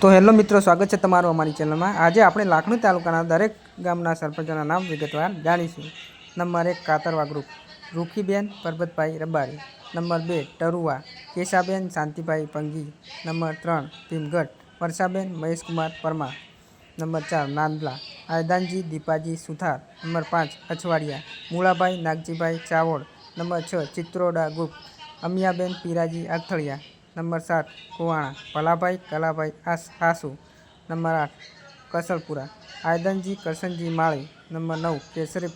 તો હેલો મિત્રો, સ્વાગત છે તમારું અમારી ચેનલમાં. આજે આપણે લાખણી તાલુકાના દરેક ગામના સરપંચોના નામ વિગતવાર જાણીશું. નંબર એક, કાતરવા ગ્રુપ. રૂખીબેન, પરબતભાઈ રબારી. નંબર બે, ટરુવા. કેશાબેન શાંતિભાઈ પંગી. નંબર ત્રણ, ભીમગઢ. વર્ષાબેન, મહેશકુમાર પરમાર. નંબર ચાર, નાંદલા. આયદાનજી, દીપાજી સુથાર. નંબર પાંચ, અછવાડિયા. મૂળાભાઈ, નાગજીભાઈ ચાવોડ નંબર છ, ચિત્રોડા ગ્રુપ. અમિયાબેન, પીરાજી આથળિયા. નંબર સાત, કુવાણા, ભલાભાઈ, કલાભાઈ, આસ, હાસુ, નંબર આઠ, કસલપુરા, આયદનજી, કરશનજી માળી, નંબર નવ, કેસરી,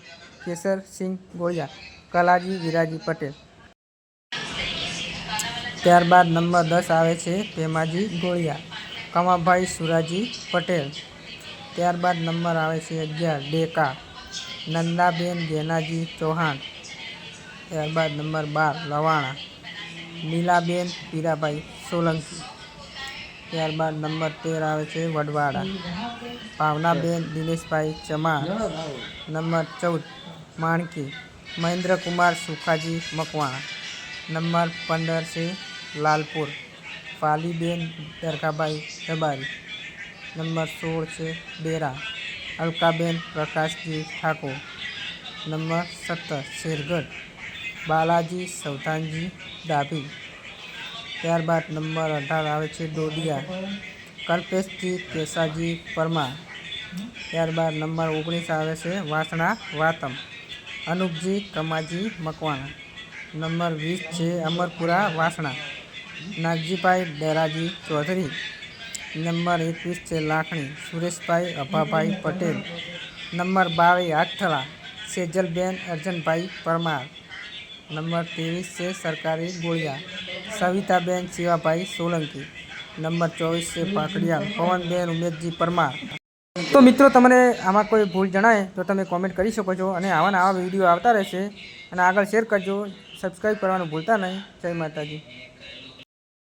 કેસરસિંહ ગોળિયા, કલાજી, વિરાજી પટેલ. ત્યારબાદ નંબર દસ આવે છે, ભેમાજી ગોળિયા, કમાભાઈ સુરાજી પટેલ. ત્યારબાદ નંબર આવે છે અગિયાર, ડેકા, નંદાબેન ગેનાજી ચૌહાણ. ત્યારબાદ નંબર બાર, લવાણા નીલાબેન પીરાભાઈ સોલંકી. ત્યારબાદ નંબર તેર આવે છે વડવાડા ભાવનાબેન દિનેશભાઈ ચમા નંબર ચૌદ માણકી. મહેન્દ્રકુમાર સુખાજી મકવાણા. નંબર પંદર છે લાલપુર. ફાલીબેન દરગાભાઈ દબારી. નંબર સોળ છે બેરા. અલકાબેન પ્રકાશજી ઠાકોર. નંબર સત્તર શેરગઢ. બાલાજી સૌતાનજી ડાભી ત્યારબાદ નંબર અઢાર આવે છે ડોડિયા કલ્પેશજી, કેસાજી, પરમાર. ત્યારબાદ નંબર ઓગણીસ આવે છે વાસણા, વાતમ. અનુપજી, કમાજી, મકવાણા. નંબર વીસ છે અમરપુરા, વાસણા. નાગજીભાઈ ડેરાજી ચૌધરી. નંબર એકવીસ છે લાખણી, સુરેશભાઈ અભાભાઈ પટેલ. નંબર બાવીસ, આઠલા સેજલબેન અર્જનભાઈ પરમાર. નંબર ત્રેવીસ છે સરકારી ગોળિયા. સવિતાબેન શિવાભાઈ સોલંકી. નંબર ચોવીસ છે પાકડિયા પવનબેન ઉમેદજી પરમાર. તો મિત્રો, તમને આમાં કોઈ ભૂલ જણાય તો તમે કોમેન્ટ કરી શકો છો અને આવાના આવા વીડિયો આવતા રહેશે. અને આગળ શેર કરજો. સબસ્ક્રાઈબ કરવાનું ભૂલતા નહીં. જય માતાજી.